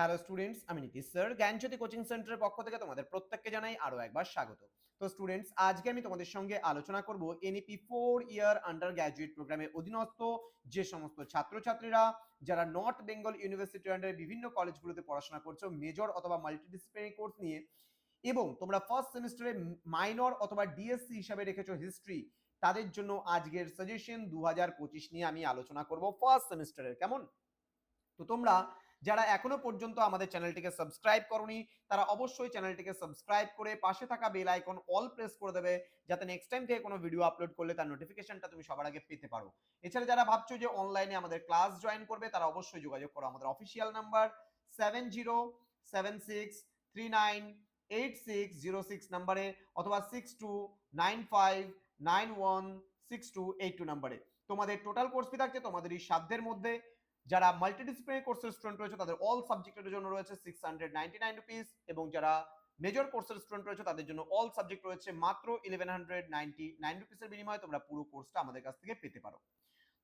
Hello students আমি Nitish sir জ্ঞানজ্যোতি coaching সেন্টারের পক্ষ থেকে তোমাদের প্রত্যেককে জানাই আরও একবার স্বাগত। তো স্টুডেন্টস আজকে আমি তোমাদের সঙ্গে আলোচনা করব NEP four year undergraduate প্রোগ্রামের অধীনস্থ যে সমস্ত ছাত্রছাত্রীরা, যারা নর্থ বেঙ্গল ইউনিভার্সিটির আন্ডারে বিভিন্ন কলেজগুলোতে পড়াশোনা করছ মেজর অথবা মাল্টিডিসিপ্লিনারি কোর্স নিয়ে, এবং তোমরা ফার্স্ট সেমিস্টারে মাইনর অথবা ডিএসসি হিসাবে রেখেছো হিস্ট্রি তাদের জন্য আজকের সাজেশন দু হাজার পঁচিশ নিয়ে আমি আলোচনা করব ফার্স্ট সেমিস্টারের কেমন? তো তোমরা যারা এখনও পর্যন্ত আমাদের চ্যানেলটিকে সাবস্ক্রাইব করনি, তারা অবশ্যই চ্যানেলটিকে সাবস্ক্রাইব করে পাশে থাকা বেল আইকন অল প্রেস করে দেবে, যাতে নেক্সট টাইম থেকে কোনো ভিডিও আপলোড করলে তার নোটিফিকেশনটা তুমি সবার আগে পেতে পারো। এছাড়া যারা ভাবছ যে অনলাইনে আমাদের ক্লাস জয়েন করবে, তারা অবশ্যই যোগাযোগ করো আমাদের official number seven zero seven six three nine eight six zero six নাম্বারে অথবা six two nine five nine one six two eight two নাম্বারে তোমাদের টোটাল কোর্স ফি থাকছে তোমাদের এই সাধ্যের মধ্যে। যারা মাল্টিডিসিপ্লিনারি কোর্সের স্টুডেন্ট রয়েছে, তাদের অল সাবজেক্টের জন্য রয়েছে six hundred ninety nine rupees এবং যারা মেজর কোর্সের স্টুডেন্ট রয়েছে, তাদের জন্য অল সাবজেক্ট রয়েছে মাত্র ইলেভেন হান্ড্রেড নাইনটি নাইন রুপিসের বিনিময়ে। তোমরা পুরো কোর্সটা আমাদের কাছ থেকে পেতে পারো।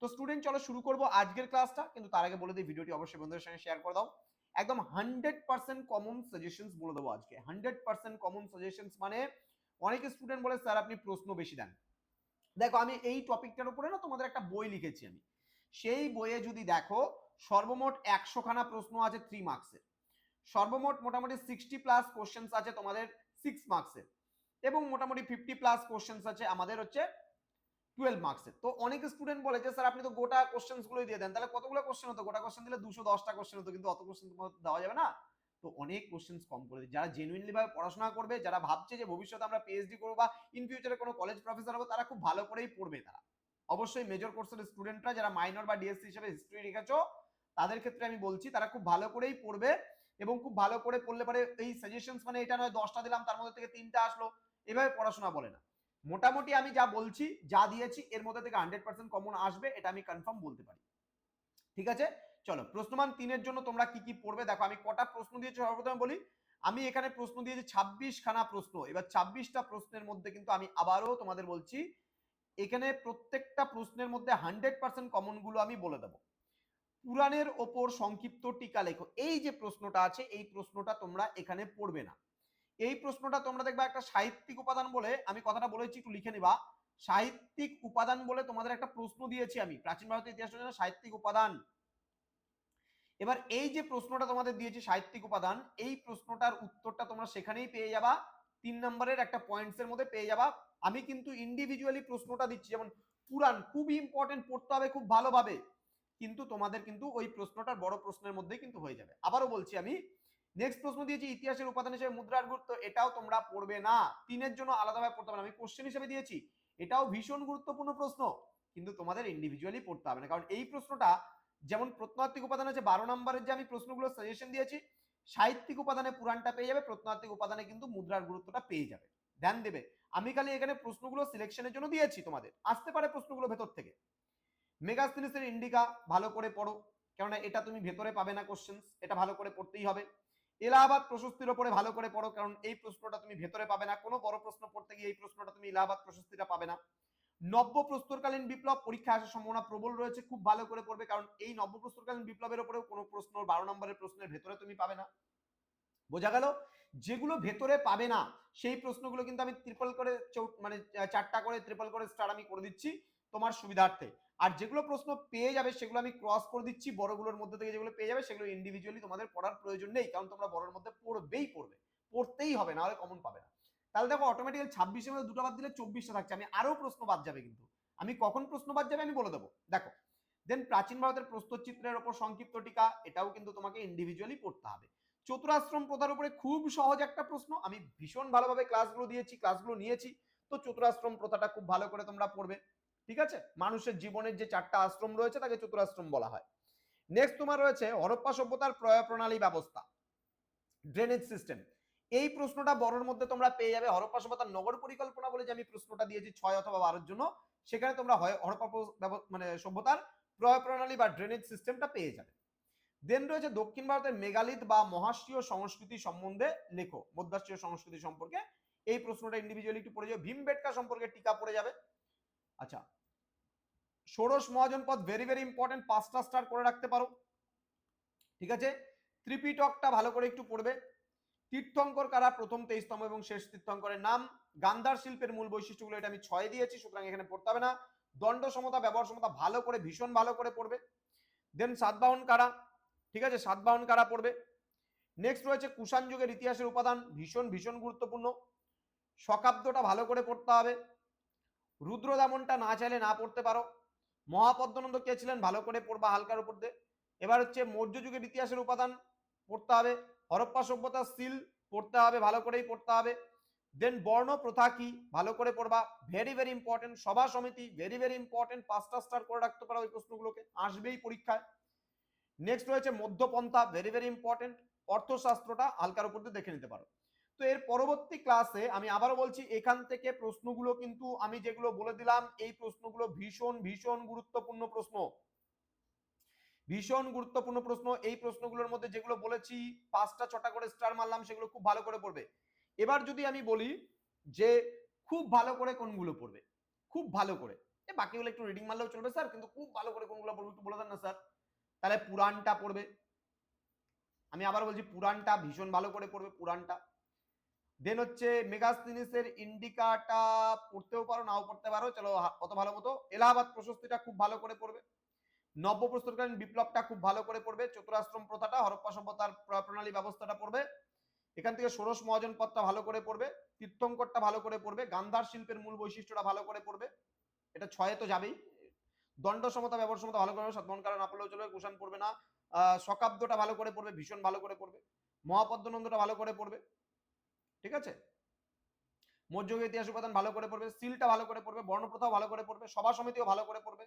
তো স্টুডেন্ট চলো শুরু করব আজকের ক্লাসটা কিন্তু তার আগে বলে দিই, ভিডিওটি অবশ্যই বন্ধুদের সঙ্গে শেয়ার করে দাও। একদম হান্ড্রেড পার্সেন্ট কমন সাজেশনস বলে দেবো আজকে। হান্ড্রেড পার্সেন্ট কমন সাজেশনস মানে অনেক স্টুডেন্ট বলে স্যার আপনি প্রশ্ন বেশি দেন। দেখো, আমি এই টপিকটার উপরে না তোমাদের একটা বই লিখেছি আমি। সেই বইয়ে যদি দেখো, সর্বমোট একশো খানা প্রশ্ন আছে থ্রি মার্কসের সর্বমোট মোটামুটি সিক্সটি প্লাস কোশ্চেন্স আছে তোমাদের সিক্স মার্কসের এবং মোটামুটি ফিফটি প্লাস কোশ্চেন্স আছে আমাদের হচ্ছে টুয়েলভ মার্কসের তো অনেক স্টুডেন্ট বলে যে, স্যার, আপনি তো গোটা কোশ্চেন্স গুলোই দিয়ে দেন। তাহলে কতগুলো কোশ্চেন হতো? গোটা কোশ্চেন দিলে দুশো দশটা কোশ্চেন হতো, কিন্তু অত কোশ্চেন দেওয়া যাবে না। তো অনেক কোশ্চেন্স কম করে দিই যারা জেনুইনলি ভাবে পড়াশোনা করবে, যারা ভাবছে যে ভবিষ্যতে আমরা পিএইচডি করব বা ইন ফিউচারে কোনো কলেজ প্রফেসর হব, তারা খুব ভালো করেই পড়বে তারা। অবশ্যই মেজর কোর্সের স্টুডেন্টরা যারা মাইনর বা ডিএসসি হিসেবে হিস্ট্রি রেখেছো, তাদের ক্ষেত্রে আমি বলছি, তারা খুব ভালো করেই পড়বে এবং খুব ভালো করে পড়লে পারে এই সাজেশনস মানে এটা নয়, দশটা দিলাম, তার মধ্যে থেকে তিনটা আসলো, এভাবে পড়াশোনা বলে না। মোটামুটি আমি যা বলছি, যা দিয়েছি, এর মধ্যে থেকে হান্ড্রেড পার্সেন্ট কমন আসবে, এটা আমি কনফার্ম বলতে পারি। ঠিক আছে? চলো, প্রশ্নমান তিনের জন্য তোমরা কি কি পড়বে? দেখো, আমি কটা প্রশ্ন দিয়েছি, সর্বপ্রথমে বলি, আমি এখানে প্রশ্ন দিয়েছি ছাব্বিশ খানা প্রশ্ন, এবার ছাব্বিশটা প্রশ্নের মধ্যে কিন্তু আমি আবারও তোমাদের বলছি এখানে প্রত্যেকটা প্রশ্নের মধ্যে হান্ড্রেড পার্সেন্ট কমনগুলো আমি বলে দেবো। পুরাণের ওপর সংক্ষিপ্ত টিকা লেখো। এই যে প্রশ্নটা আছে, এই প্রশ্নটা তোমরা এখানে পড়বে না। এই প্রশ্নটা তোমরা দেখবা একটা সাহিত্যিক উপাদান বলে আমি কথাটা বলেছি, একটু লিখে নিবা। সাহিত্যিক উপাদান বলে তোমাদের একটা প্রশ্ন দিয়েছি আমি। প্রাচীন ভারতের ইতিহাসের জন্য সাহিত্যিক উপাদান। এবার এই যে প্রশ্নটা তোমাদের দিয়েছি সাহিত্যিক উপাদান, এই প্রশ্নটার উত্তরটা তোমরা সেখানেই পেয়ে যাবা। তিন নম্বরের একটা পয়েন্টস এর মধ্যে পেয়ে যাবা। আমি কিন্তু ইন্ডিভিজুয়ালি প্রশ্নটা দিচ্ছি, যেমন পুরাণ খুব ইম্পর্টেন্ট পড়তে হবে খুব ভালোভাবে। কিন্তু তোমাদের কিন্তু ওই প্রশ্নটার বড় প্রশ্নের মধ্যেই কিন্তু হয়ে যাবে। আবারও বলছি আমি নেক্সট প্রশ্ন দিয়েছি, ইতিহাসের উপাদান হিসেবে মুদ্রার গুরুত্ব, এটাও তোমরা পড়বে না। তিনের জন্য আলাদাভাবে পড়তে হবে আমি কোশ্চেন হিসেবে দিয়েছি, এটাও ভীষণ গুরুত্বপূর্ণ প্রশ্ন, কিন্তু তোমাদের ইন্ডিভিজুয়ালি পড়তে হবে না। কারণ এই প্রশ্নটা, যেমন প্রত্নতাত্ত্বিক উপাদান আছে, বারো নম্বরের যে আমি প্রশ্নগুলো সাজেশন দিয়েছি, সাহিত্যিক উপাদানে পুরাণটা পেয়ে যাবে, প্রত্নতাত্ত্বিক উপাদানে কিন্তু মুদ্রার গুরুত্বটা পেয়ে যাবে। ধ্যান দেবে। আমি খালি এখানে প্রশ্নগুলো সিলেকশনের জন্য দিয়েছি তোমাদের। আসতে পারে প্রশ্নগুলো ভেতর থেকে। মেগাস্তিনিসের ইন্ডিকা ভালো করে পড়ো। কেননা এটা তুমি ভেতরে পাবে না কোশ্চেন্স এটা ভালো করে পড়তেই হবে। এলাহাবাদ প্রশস্তির ওপরে ভালো করে পড়ো, কারণ এই প্রশ্নটা তুমি ভেতরে পাবে না। কোনো বড় প্রশ্ন পড়তে গিয়ে এই প্রশ্নটা তুমি এলাহাবাদ প্রশস্তিটা পাবে না। নব্য প্রস্তরকালীন বিপ্লব পরীক্ষা আসার সম্ভাবনা প্রবল রয়েছে, খুব ভালো করে পড়বে, কারণ এই নব্য প্রস্তরকালীন বিপ্লবের উপরেও কোনো প্রশ্ন বারো নম্বরের প্রশ্নের ভেতরে তুমি পাবে না। বোঝা গেল? যেগুলো ভেতরে পাবে না, সেই প্রশ্নগুলো কিন্তু আমি ত্রিপল করে মানে চারটা করে ত্রিপল করে স্টার আমি করে দিচ্ছি তোমার সুবিধার্থে। আর যেগুলো প্রশ্ন পেয়ে যাবে, সেগুলো আমি ক্রস করে দিচ্ছি বড়গুলোর মধ্যে থেকে যেগুলো পেয়ে যাবে, সেগুলো ইন্ডিভিজুয়ালি তোমাদের পড়ার প্রয়োজন নেই, কারণ তোমরা বড়ের মধ্যে পড়বেই পড়বে। পড়তেই হবে না হলে কমন পাবে না। তাহলে দেখো অটোমেটিক্যাল ছাব্বিশের মধ্যে দুটো বাদ দিলে চব্বিশটা থাকছে। আমি আরও প্রশ্ন বাদ যাবে কিন্তু। আমি কখন প্রশ্ন বাদ যাবে আমি বলে দেবো। দেখো দেন প্রাচীন ভারতের প্রস্তুত চিত্রের ওপর সংক্ষিপ্ত টিকা, এটাও কিন্তু তোমাকে ইন্ডিভিজুয়ালি পড়তে হবে। চতুরাশ্রম প্রথার উপরে খুব সহজ একটা প্রশ্ন। আমি ভীষণ ভালোভাবে ক্লাসগুলো দিয়েছি ক্লাসগুলো নিয়েছি। তো চতুরাশ্রম প্রথাটা খুব ভালো করে তোমরা পড়বে। ঠিক আছে? মানুষের জীবনের যে চারটা আশ্রম রয়েছে, তাকে চতুরাশ্রম বলা হয়। নেক্সট তোমার রয়েছে হরপ্পা সভ্যতার প্রয় প্রণালী ব্যবস্থা। ড্রেনেজ সিস্টেম এই প্রশ্নটা বড়র মধ্যে তোমরা পেয়ে যাবে। হরপ্পা সভ্যতার নগর পরিকল্পনা বলে যে আমি প্রশ্নটা দিয়েছি ছয় অথবা বারোর জন্য, সেখানে তোমরা হরপ্পা মানে সভ্যতার প্রয় প্রণালী বা ড্রেনেজ সিস্টেমটা পেয়ে যাবে। দেন রয়েছে দক্ষিণ ভারতের মেগালিথ বা মহাশীয় সংস্কৃতি সম্বন্ধে লেখো। মধ্যাশীয় সংস্কৃতি সম্পর্কে। এই প্রশ্নটা ইন্ডিভিজুয়ালি একটু পড়ে যাবে। ভীমবেটকা সম্পর্কে টিকা পড়ে যাবে। আচ্ছা। ষোড়শ মহাজনপদ ভেরি ভেরি ইম্পর্টেন্ট পাঁচটা স্টার করে রাখতে পারো। ঠিক আছে? ত্রিপিটকটা ভালো করে একটু পড়বে। তীর্থঙ্কর কারা? প্রথম তেইশতম এবং শেষ তীর্থঙ্করের নাম। গান্ধার শিল্পের মূল বৈশিষ্ট্যগুলো এটা আমি ছয় দিয়েছি, সুতরাং এখানে পড়তে হবে না। দণ্ড সমতা ব্যবহার সমতা ভালো করে, ভীষণ ভালো করে পড়বে। দেন সাতবাহন কারা? ঠিক আছে সাতবাহন কারা পড়বে? নেক্সট রয়েছে কুষাণ যুগের ইতিহাসের উপাদান, ভীষণ ভীষণ গুরুত্বপূর্ণ। শকাব্দটা ভালো করে পড়তে হবে। রুদ্রদামনটা না চাইলে না পড়তে পারো। মহাপদ্মনন্দ কে ছিলেন? ভালো করে পড়বা হালকার উপর দিয়ে। এবার হচ্ছে মৌর্য যুগের ইতিহাসের উপাদান পড়তে হবে। হরপ্পা সভ্যতার সিল পড়তে হবে, ভালো করেই পড়তে হবে। দেন বর্ণ প্রথা কি? ভালো করে পড়বা। ভেরি ভেরি ইম্পর্টেন্ট সভা সমিতি ভেরি ভেরি ইম্পর্টেন্ট পাঁচটা স্টার করে রাখতে পারো ওই প্রশ্নগুলোকে। আসবেই পরীক্ষায়। নেক্সট রয়েছে মধ্যপন্থা ভেরি ভেরি ইম্পর্টেন্ট অর্থশাস্ত্রটা হালকার উপর দিয়ে দেখে নিতে পারো। তো এর পরবর্তী ক্লাসে আমি আবারও বলছি, এখান থেকে প্রশ্নগুলো কিন্তু আমি যেগুলো বলে দিলাম, এই প্রশ্নগুলো ভীষণ ভীষণ গুরুত্বপূর্ণ প্রশ্ন। ভীষণ গুরুত্বপূর্ণ প্রশ্ন। এই প্রশ্নগুলোর মধ্যে যেগুলো বলেছি, পাঁচটা, ছটা করে স্টার মারলাম, সেগুলো খুব ভালো করে পড়বে। এবার যদি আমি বলি যে, খুব ভালো করে কোনগুলো পড়বে? খুব ভালো করে। বাকিগুলো একটু রিডিং মারলেও চলবে স্যার কিন্তু খুব ভালো করে কোনগুলো পড়বে একটু বলে দেন না স্যার তাহলে পুরাণটা পড়বে। আমি আবার বলছি পুরাণটা ভীষণ ভালো করে পড়বে, পুরাণটা। দেন হচ্ছে মেগাস্তিনিসের ইন্ডিকাটা পড়তেও পারো, নাও পড়তে পারো, চলো অত ভালো মতো। এলাহাবাদ প্রশস্তিটা খুব ভালো করে পড়বে। নব্য প্রস্তুতকালীন বিপ্লবটা খুব ভালো করে পড়বে। চতুরাশ্রম প্রথাটা, হরপ্পা সভ্যতার প্র- প্রণালী ব্যবস্থাটা পড়বে। এখান থেকে ষোড়শ মহাজন পথটা ভালো করে পড়বে। তীর্থঙ্করটা ভালো করে পড়বে। গান্ধার শিল্পের মূল বৈশিষ্ট্যটা ভালো করে পড়বে। এটা ছয়ে তো যাবেই। দণ্ড সমতা ব্যবহার সমতা ভালো করে সাতমন কারণ না পড়লেও চলবে, কুষাণ পড়বে না। শকাব্দটা ভালো করে পড়বে, ভীষণ ভালো করে পড়বে। মহাপদ্মনন্দটা ভালো করে পড়বে। ঠিক আছে? মধ্যযুগের ইতিহাস উপাদান ভালো করে পড়বে, সিলটা ভালো করে পড়বে, বর্ণপ্রথাও ভালো করে পড়বে সভা সমিতিও ভালো করে পড়বে।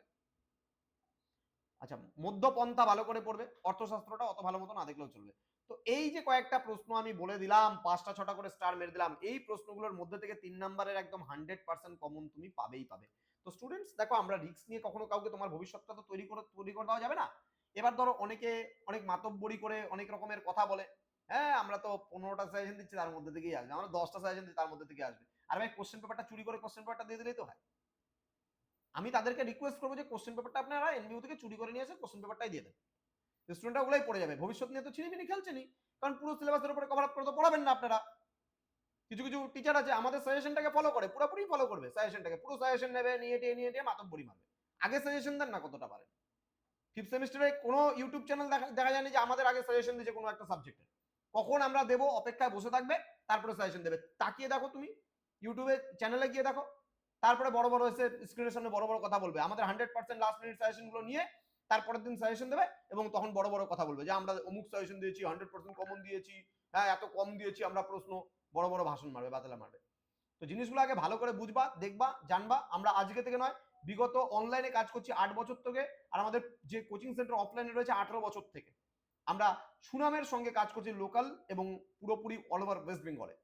আচ্ছা মধ্যপন্থা ভালো করে পড়বে, অর্থশাস্ত্রটা অত ভালো মতো না দেখলেও চলবে। তো এই যে কয়েকটা প্রশ্ন আমি বলে দিলাম, পাঁচটা, ছটা করে স্টার মেরে দিলাম, এই প্রশ্নগুলোর মধ্যে থেকে তিন নাম্বারের একদম হান্ড্রেড পার্সেন্ট কমন তুমি পাবেই পাবে। তো স্টুডেন্টস দেখো আমরা রিস্ক নিয়ে কখনো কাউকে তোমার ভবিষ্যৎটা তো তৈরি করে তৈরি করে দেওয়া যাবে না। এবার ধরো অনেকে অনেক মাতব্বরি করে অনেক রকমের কথা বলে। হ্যাঁ আমরা তো পনেরোটা সাজেশন দিচ্ছি, তার মধ্যে থেকেই আসবে। আমরা দশটা সাজেশন দিচ্ছি, তার মধ্যে থেকে আসবে। আর ভাই কোশ্চেন পেপারটা চুরি করে কোশ্চেন পেপারটা দিয়ে দিলেই তো হয়। আমি তাদেরকে রিকোয়েস্ট করব যে কোশ্চেন পেপারটা আপনারা এনবিউ থেকে চুরি করে নিয়ে এসে কোশ্চেন পেপারটাই দিয়ে দেন। স্টুডেন্টরা ওগুলাই পড়ে যাবে। ভবিষ্যৎ নিয়ে তো ছিনিমিনি খেলছেনি কারণ পুরো সিলেবাসের উপরে কভার আপ করে তো পড়াবেন না আপনারা। কিছু কিছু টিচার আছে, আমাদের সাজেশনটাকে ফলো করে, পুরোপুরি ফলো করবে সাজেশনটাকে পুরো সাজেশন নেবে, নিয়ে টিয়ে নিয়ে টিয়ে মাতব্বরি মারবে। আগে সাজেশন দেন না কতটা পারেন। ফিফথ সেমিস্টারে কোনো ইউটিউব চ্যানেল দেখা দেখা যায়নি যে আমাদের আগে সাজেশন দিয়েছে কোনো একটা সাবজেক্টে কখন আমরা দেবো, অপেক্ষায় বসে থাকবে, তারপরে সাজেশন দেবে। তাকিয়ে দেখো তুমি ইউটিউবে চ্যানেলে গিয়ে দেখো। তারপরে বড় বড় এসে স্ক্রিনের সামনে বড় বড় কথা বলবে। আমাদের হান্ড্রেড পার্সেন্ট লাস্ট মিনিট সাজেশনগুলো নিয়ে তারপরের দিন সাজেশন দেবে এবং তখন বড় বড় কথা বলবে। যে আমরা অমুক সাজেশন দিয়েছি হান্ড্রেড পার্সেন্ট কমন দিয়েছি হ্যাঁ এত কম দিয়েছি আমরা প্রশ্ন। বড় বড় ভাষণ মারবে, বাতালা মারবে। তো জিনিসগুলো আগে ভালো করে বুঝবা, দেখবা, জানবা। আমরা আজকে থেকে নয়, বিগত অনলাইনে কাজ করছি আট বছর থেকে আর আমাদের যে কোচিং সেন্টার অফলাইনে রয়েছে আঠারো বছর থেকে। আমরা সুনামের সঙ্গে কাজ করছি লোকাল এবং পুরোপুরি অল ওভার ওয়েস্ট বেঙ্গলে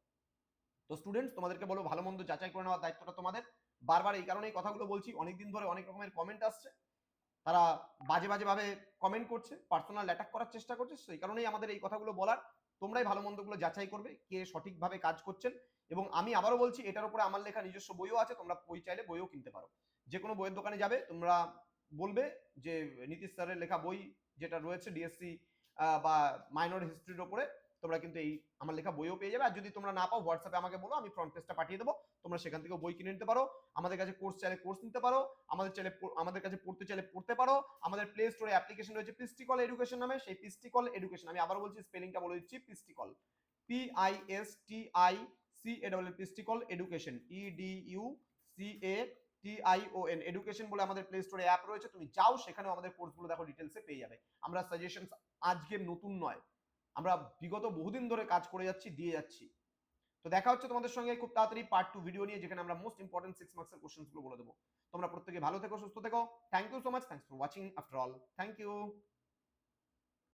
তো স্টুডেন্টস তোমাদেরকে বলব, ভালো মন্দ যাচাই করে নেওয়ার দায়িত্বটা তোমাদের। বারবার এই কারণে এই কথাগুলো বলছি, অনেকদিন ধরে অনেক রকমের কমেন্ট আসছে। তারা বাজে বাজে ভাবে কমেন্ট করছে পার্সোনাল অ্যাটাক করার চেষ্টা করছে, সেই কারণেই আমাদের এই কথাগুলো বলার। তোমরাই ভালো মন্দগুলো যাচাই করবে, কে সঠিকভাবে কাজ করছেন। এবং আমি আবারও বলছি, এটার উপরে আমার লেখা নিজস্ব বইও আছে, তোমরা বই চাইলে বইও কিনতে পারো। যে কোনো বইয়ের দোকানে যাবে, তোমরা বলবে যে, নীতিশ স্যারের লেখা বই যেটা রয়েছে ডিএসসি বা মাইনর হিস্ট্রির ওপরে, তোমরা কিন্তু এই, আমার লেখা বইও পেয়ে যাবে। আর যদি তোমরা না পাও হোয়াটসঅ্যাপে আমাকে বলো, আমি ফ্রন্ট পেজটা পাঠিয়ে দেবো। তোমরা সেখান থেকে বই কিনে নিতে পারো। আমাদের কাছে কোর্স চাইলে কোর্স নিতে পারো। আমাদের চাইলে আমাদের কাছে পড়তে চাইলে পড়তে পারো। আমাদের প্লে স্টোরে অ্যাপ্লিকেশন রয়েছে পিস্টিকল এডুকেশন নামে। সেই পিস্টিকল এডুকেশন আমি আবার বলছি স্পেলিংটা বলে দিচ্ছি পিস্টিকল P I S T I C A W পিস্টিকল education E D U C A T I O N education বলে আমাদের প্লে স্টোরে অ্যাপ রয়েছে। তুমি যাও, সেখানেও আমাদের কোর্সগুলো দেখো ডিটেলসে পেয়ে যাবে। আমরা সাজেশন আজকে নতুন নয়। আমরা বিগত বহুদিন ধরে কাজ করে যাচ্ছি, দিয়ে যাচ্ছি। তো দেখা হচ্ছে তোমাদের সঙ্গে খুব তাড়াতাড়ি পার্ট টু ভিডিও নিয়ে, যেখানে আমরা মোস্ট ইম্পর্টেন্ট সিক্স মার্কসের কোশ্চেনগুলো বলে দেবো। তোমরা প্রত্যেকে ভালো থেকো, সুস্থ থেকো। Thank you so much thank for watching after all thank you